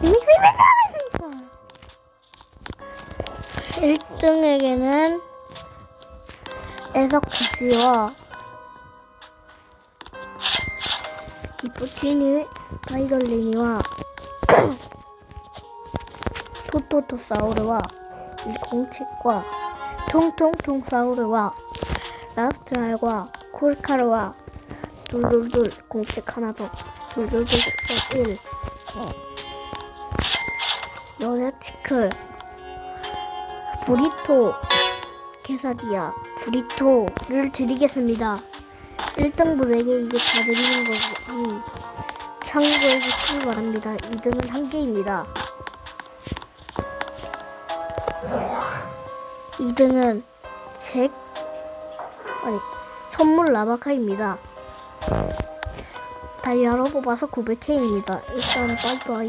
리믹스 리믹스 하겠습니다. 1등에게는 에서카시와 기프티니 스파이더리니와 토토토사우르와 일공책과 통통통사우르와 라스트알과 콜카르와 둘둘둘 공책 하나 더 둘둘둘 서1 여자치클. 브리토 케사디아 브리토를 드리겠습니다. 1등부 4개 이게 다 드리는 거니 참고해 주시기 바랍니다. 2등은 한 개입니다. 2등은 잭 아니 선물 라바카입니다. 다이아로 뽑아서 900K입니다. 일단 빠이빠이